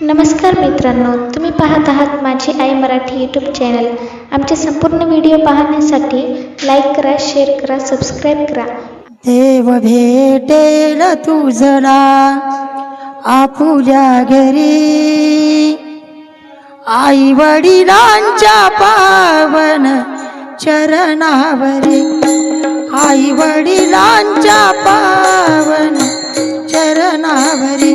नमस्कार मित्रांनो तुम्ही पाहत आहात माझी आई मराठी यूट्यूब चॅनल आमचे संपूर्ण व्हिडिओ पाहण्यासाठी लाईक करा शेअर करा सबस्क्राईब करा. देव भेटेल तुझला आपुल्या घरी. आई वडिलांच्या पावन चरणावरी. आई वडिलांच्या पावन चरणावरी.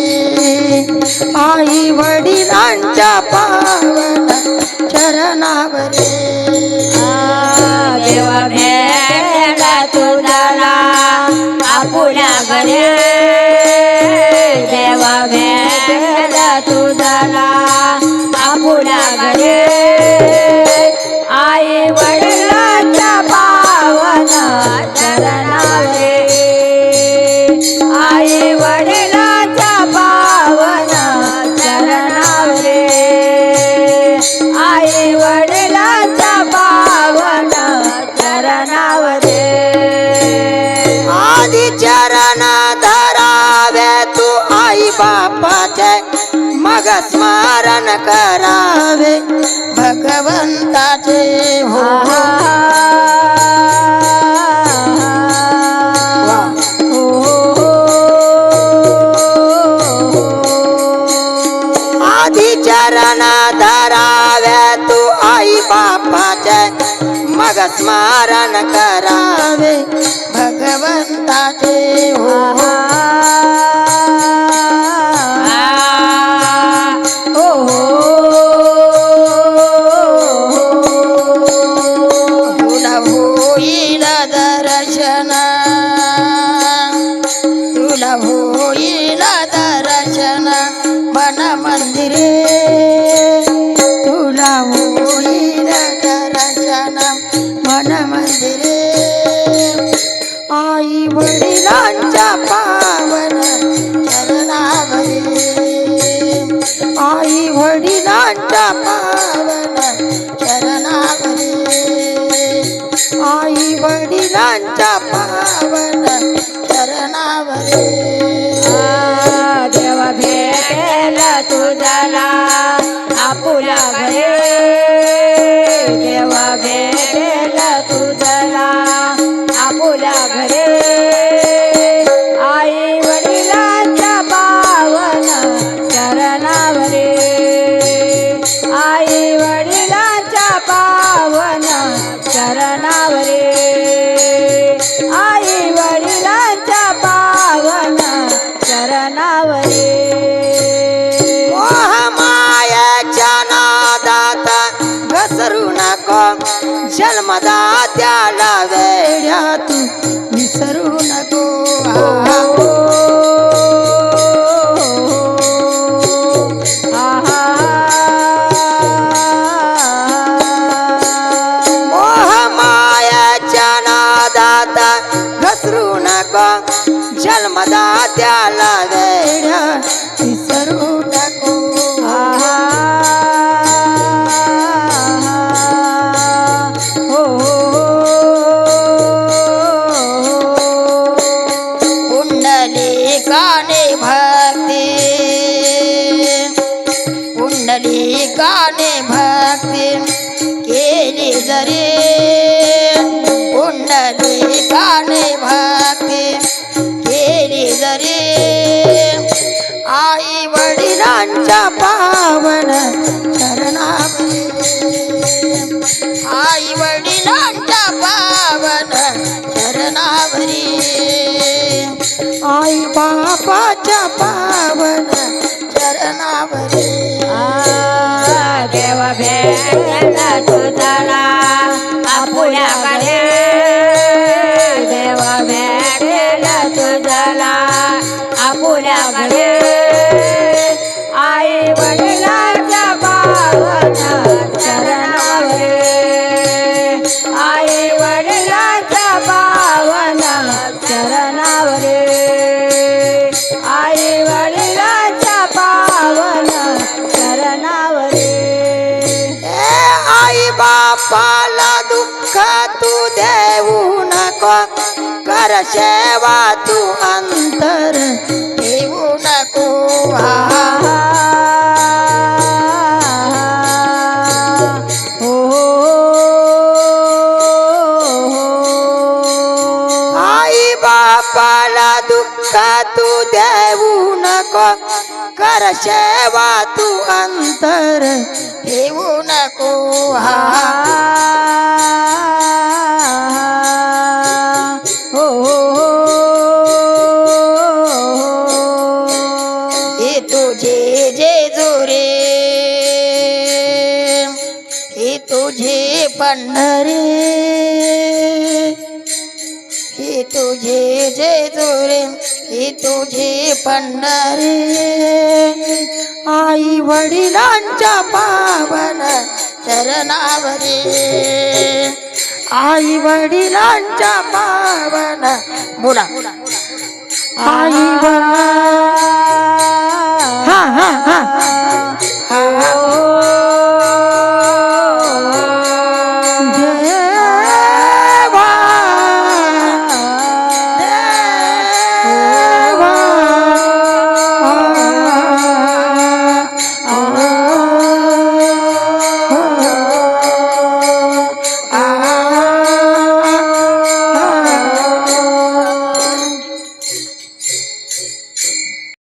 आई वडिलांच्या मग स्मरण करावे भगवंताचे हो आदि चरण धरावे तू आई बापाचे मग स्मरण करावे भगवंताचे आई वडिलांच्या पावन चरणावरी आई वडिलांच्या पावन चरणावरी आई वडिलांच्या आपुल्या घरी मदा त्याला वेड्या विसरू नको. कुंडली हो, हो, हो. गाणे भक्ती. गाणे भक्ती. केली जरी आई वडिलांच्या पावन चरणावरी. आई बापाच्या पावन चरणावरी. देवा भेटला तू देऊ नको. कर सेवा तू अंतर. देऊ नको. हा आई बापाला दुःख तू देऊ नको. कर सेवा तू अंतर. देऊ नको. हा हे पंढरे हे तुझे जे जोरे हे तुझे पंढरे आई वडिलांच्या पावन चरणावरे. आई वडिलांच्या पावन बोला. आई हा हा. हा. हो.